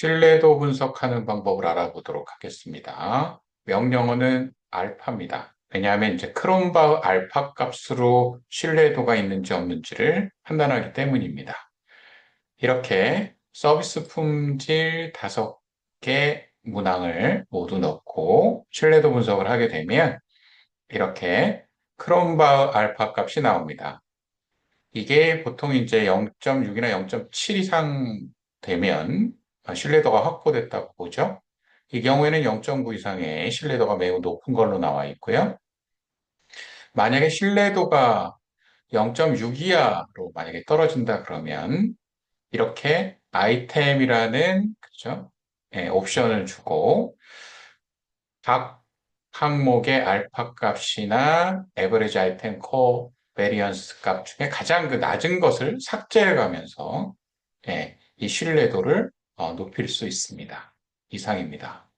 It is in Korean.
신뢰도 분석하는 방법을 알아보도록 하겠습니다. 명령어는 알파입니다. 왜냐하면 이제 크롬바우 알파 값으로 신뢰도가 있는지 없는지를 판단하기 때문입니다. 이렇게 서비스 품질 다섯 개 문항을 모두 넣고 신뢰도 분석을 하게 되면 이렇게 크롬바우 알파 값이 나옵니다. 이게 보통 이제 0.6이나 0.7 이상 되면 신뢰도가 확보됐다고 보죠. 이 경우에는 0.9 이상의 신뢰도가 매우 높은 걸로 나와 있고요. 만약에 신뢰도가 0.6 이하로 만약에 떨어진다 그러면 이렇게 아이템이라는 그죠? 예, 옵션을 주고 각 항목의 알파 값이나 에버리지 아이템 코 베리언스 값 중에 가장 그 낮은 것을 삭제해 가면서 예, 이 신뢰도를 어, 높일 수 있습니다. 이상입니다.